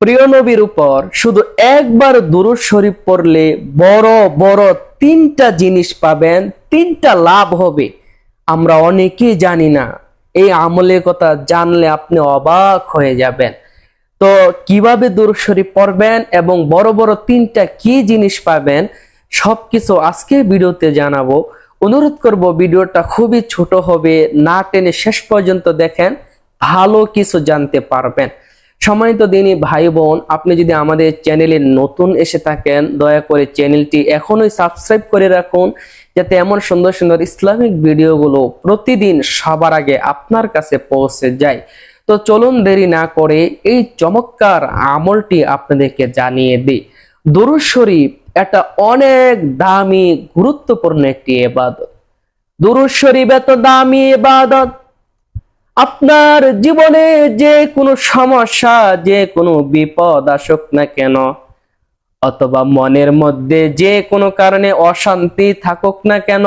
প্রিয় নবীর উপর শুধু একবার দুরুদ শরীফ পড়লে বড় বড় তিনটা জিনিস পাবেন, তিনটা লাভ হবে। আমরা অনেকেই জানি না, এই আমলের কথা জানলে আপনি অবাক হয়ে যাবেন। তো কীভাবে দুরুদ শরীফ পড়বেন এবং বড় বড় তিনটা কি জিনিস পাবেন, সবকিছু আজকে ভিডিওতে জানাব। অনুরোধ করব, ভিডিওটা খুবই ছোট হবে, না টেনে শেষ পর্যন্ত দেখেন, ভালো কিছু জানতে পারবেন। সম্মানিত দিনী ভাই বোন, আপনি যদি আমাদের চ্যানেলে নতুন এসে থাকেন, দয়া করে চ্যানেলটি এখনই সাবস্ক্রাইব করে রাখুন, যাতে এমন সুন্দর সুন্দর ইসলামিক ভিডিওগুলো প্রতিদিন সবার আগে আপনার কাছে পৌঁছে যায়। তো চলুন দেরি না করে এই চমৎকার আমলটি আপনাদেরকে জানিয়ে দিই। দুরুদ শরীফ এটা অনেক দামি, গুরুত্বপূর্ণ একটি এবাদত দুরুদ শরীফ এত দামি এবাদত আপনার জীবনে যে কোনো সমস্যা, যে কোনো বিপদ আসুক না কেন, অথবা মনের মধ্যে যে কোনো কারণে অশান্তি থাকুক না কেন,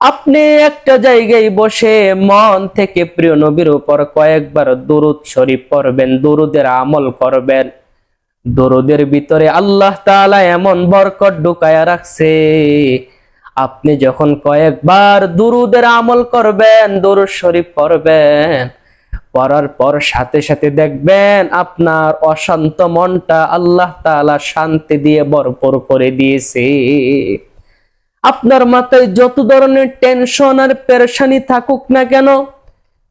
আপনি একটা জায়গায় বসে মন থেকে প্রিয় নবীর উপর কয়েকবার দরুদ শরীফ পড়বেন, দরুদের আমল করবেন। দরুদের ভিতরে আল্লাহ তাআলা এমন বরকত ঢুকায়া রাখছে আপনি যখন কয়েকবার দুরুদের আমল করবেন, দরুদ শরীফ পড়বেন, পড়ার পর সাথে সাথে দেখবেন আপনার অশান্ত মনটা আল্লাহ তাআলা শান্তি দিয়ে ভরপুর করে দিয়েছে। আপনার মাথায় যত ধরনের টেনশন আর পেরেশানি থাকুক না কেন,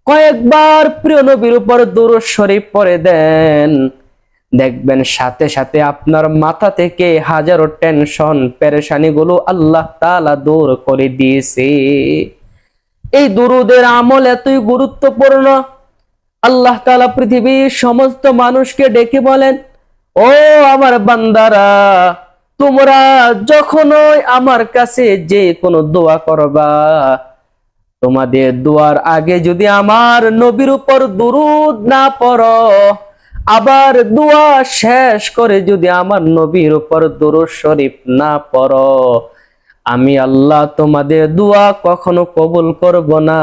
কয়েকবার প্রিয় নবীর উপর দরুদ শরীফ পড়ে দেন। দেখবেন সাথে সাথে আপনার মাথা থেকে হাজারো টেনশন পেরেশানি গুলো আল্লাহ তাআলা দূর করে দিয়েছে। এই দুরুদের আমল এতই গুরুত্বপূর্ণ। আল্লাহ তাআলা পৃথিবীর সমস্ত মানুষকে ডেকে বলেন, ও আমার বান্দারা, তোমরা যখনই আমার কাছে যে কোনো দোয়া করবা, তোমাদের দোয়ার আগে যদি আমার নবীর উপর দুরুদ না পড়ো আবার দোয়া শেষ করে যদি আমার নবীর উপর দুরুদ শরীফ না পড়ো, আমি আল্লাহ তোমাদের দোয়া কখনো কবুল করব না।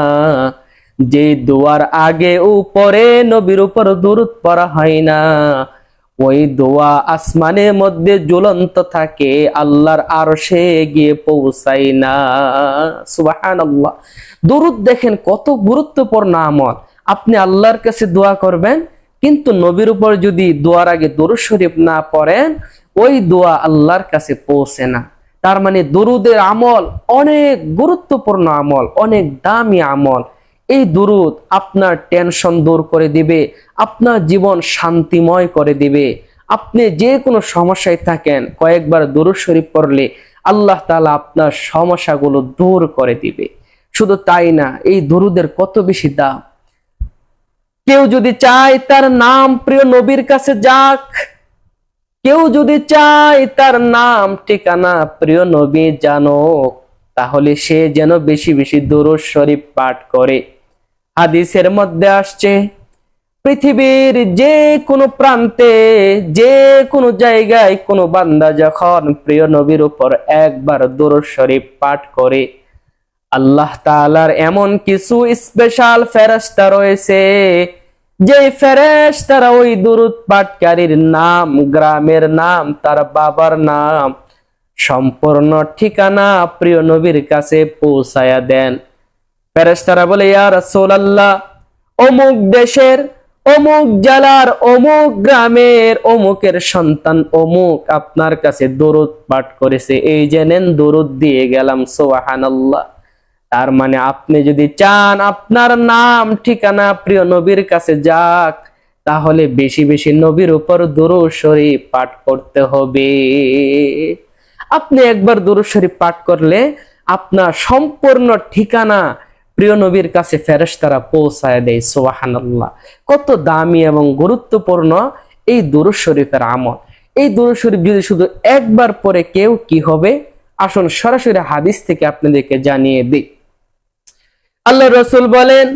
যে দোয়ার আগে উপরে নবীর উপর দুরুদ পড়া হয় না, ওই দোয়া আসমানের মধ্যে জ্বলন্ত থাকে, আল্লাহর আরশে গিয়ে পৌঁছাই না। সুবাহান আল্লাহ দুরুদ দেখেন কত গুরুত্বপূর্ণ আমল। আপনি আল্লাহর কাছে দোয়া করবেন কিন্তু নবীর উপর যদি দোয়ার আগে দরুদ শরীফ না পড়েন, ওই দোয়া আল্লাহর কাছে পৌঁছে না। তার মানে দরুদের আমল অনেক গুরুত্বপূর্ণ আমল, অনেক দামি আমল। এই দুরুদ আপনার টেনশন দূর করে দিবে, আপনার জীবন শান্তিময় করে দিবে। আপনি যে কোনো সমস্যায় থাকেন, কয়েকবার দুরুদ শরীফ পড়লে আল্লাহ তালা আপনার সমস্যাগুলো দূর করে দিবে। শুধু তাই না, এই দুরুদের কত বেশি দাম? কেউ যদি চায় তার নাম প্রিয় নবীর কাছে যাক, কেউ যদি চায় তার নাম, ঠিকানা প্রিয় নবী জানো তাহলে সে যেন বেশি বেশি দুরুদ শরীফ পাঠ করে। হাদিসের মধ্যে আসছে, পৃথিবীর যে কোনো প্রান্তে, যে কোনো জায়গায় কোনো বান্দা যখন প্রিয় নবীর উপর একবার দুরুদ শরীফ পাঠ করে, আল্লাহ তাআলার এমন কিছু স্পেশাল ফেরেশতা রয়েছে যে ফেরেশতারা ওই দুরুদ পাঠকারীর নাম, গ্রামের নাম, তার বাবার নাম, সম্পূর্ণ ঠিকানা প্রিয় নবীর কাছে পৌঁছায়া দেন। ফেরেশতারা বলে, ইয়া রাসূলুল্লাহ, অমুক দেশের, অমুক জেলার, অমুক গ্রামের, অমুকের সন্তান অমুক আপনার কাছে দরুদ পাঠ করেছে। এই যে নেন দরুদ দিয়ে গেলাম, সুবহানাল্লাহ। তার মানে আপনি যদি চান আপনার নাম, ঠিকানা প্রিয় নবীর কাছে যাক, তাহলে বেশি বেশি নবীর উপর দুরূদ শরীফ পাঠ করতে হবে। আপনি একবার দুরূদ শরীফ পাঠ করলে আপনার সম্পূর্ণ ঠিকানা প্রিয় নবীর কাছে ফেরেশতারা পৌঁছায় দেয়, সুবহানাল্লাহ। কত দামি এবং গুরুত্বপূর্ণ এই দুরূদ শরীফের আমল। এই দুরূদ শরীফ যদি শুধু একবার পরে কেউ কি হবে? আসুন সরাসরি হাদিস থেকে আপনাদেরকে জানিয়ে দিই। আল্লাহ রসুল বলেন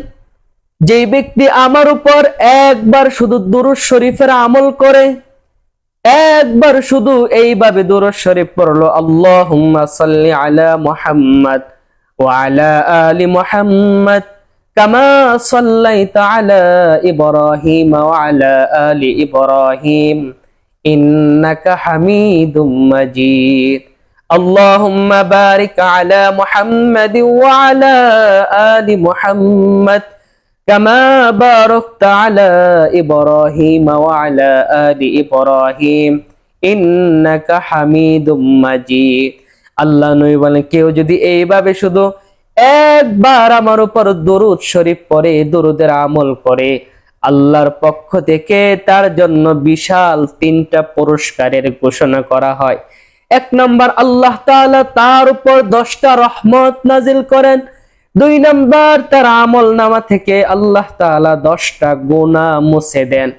যে ব্যক্তি আমার উপর একবার শুধু দুরুদ শরীফের আমল করে একবার শুধু এইভাবে দুরুদ শরীফ পড়লো আল্লাহুম্মা সাল্লি আলা মুহাম্মদ ওয়া আলা আলি মুহাম্মদ كما صليت على إبراهيم وعلى آل إبراهيم إنك حميد مجيد اللهم بارك على محمد وعلى آل محمد كما باركت على إبراهيم وعلى آل إبراهيم إنك حميد مجيد আল্লাহ নবী বলেন কেউ যদি এইভাবে শুধু একবার আমার উপর দরুদ শরীফ পড়ে দরুদের আমল করে আল্লাহর পক্ষ থেকে তার জন্য বিশাল তিনটা পুরস্কারের ঘোষণা করা হয় এক নম্বর আল্লাহ তাআলা তার উপর দশটা রহমত নাজিল করেন। দুই নম্বর তার আমল নামা থেকে আল্লাহ তাআলা দশটা গুনাহ মুছে দেন।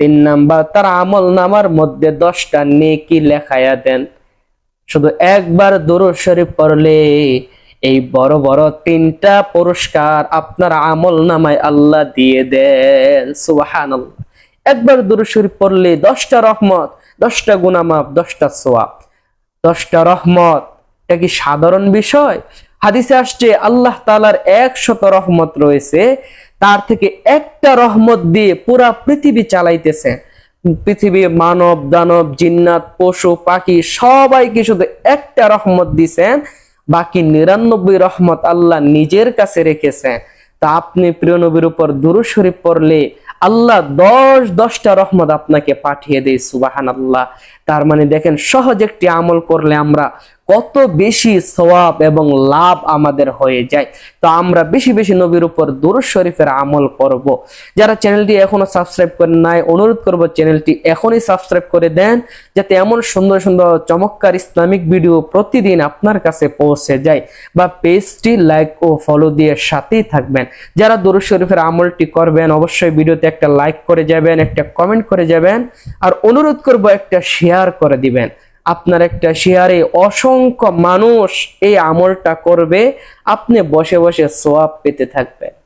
তিন নাম্বার তার আমল নামার মধ্যে দশটা নেকি লেখায়া দেন। শুধু একবার দরুদ শরীফ পড়লে এই বড় বড় তিনটা পুরস্কার আপনার আমল নামায় আল্লাহ দিয়ে দেন। সুবাহান একবার দরুদ শরীফ পড়লে দশটা রহমত, দশটা গুনামাপ দশটা সোয়াব। দশটা রহমত। এটা কি সাধারণ বিষয়? হাদিসে আসছে, আল্লাহ তালার একশত রহমত রয়েছে, তার থেকে একটা রহমত দিয়ে পুরা পৃথিবী চালাইতেছে। পৃথিবী মানব, দানব, জিন্নাত, পশু, পাখি, সবাইকে শুধু একটা রহমত দিছেন, বাকি নিরানব্বই রহমত আল্লাহ নিজের কাছে রেখেছেন। তা আপনি প্রিয় নবীর উপর দুরু শরীফ পড়লে আল্লাহ দশ, দশটা রহমত আপনাকে পাঠিয়ে দেয় সুবাহান আল্লাহ তার মানে দেখেন, সহজ একটি আমল করলে আমরা কত বেশি সওয়াব এবং লাভ আমাদের হয়ে যায়। তো আমরা বেশি বেশি নবীর উপর দুরুদ শরীফের আমল করব। যারা চ্যানেলটি এখনও সাবস্ক্রাইব করেন নাই, অনুরোধ করব চ্যানেলটি এখনই সাবস্ক্রাইব করে দেন, যাতে এমন সুন্দর সুন্দর চমৎকার ইসলামিক ভিডিও প্রতিদিন আপনার কাছে পৌঁছে যায় বা পেজটি লাইক ও ফলো দিয়ে সাথেই থাকবেন। যারা দুরুদ শরীফের আমলটি করবেন, অবশ্যই ভিডিওতে একটা লাইক করে যাবেন, একটা কমেন্ট করে যাবেন, আর অনুরোধ করব একটা শেয়ার করে দিবেন। আপনার একটা শেয়ারে অসংখ্য মানুষ এই আমলটা করবে আপনি বসে বসে সোয়াব পেতে থাকবেন।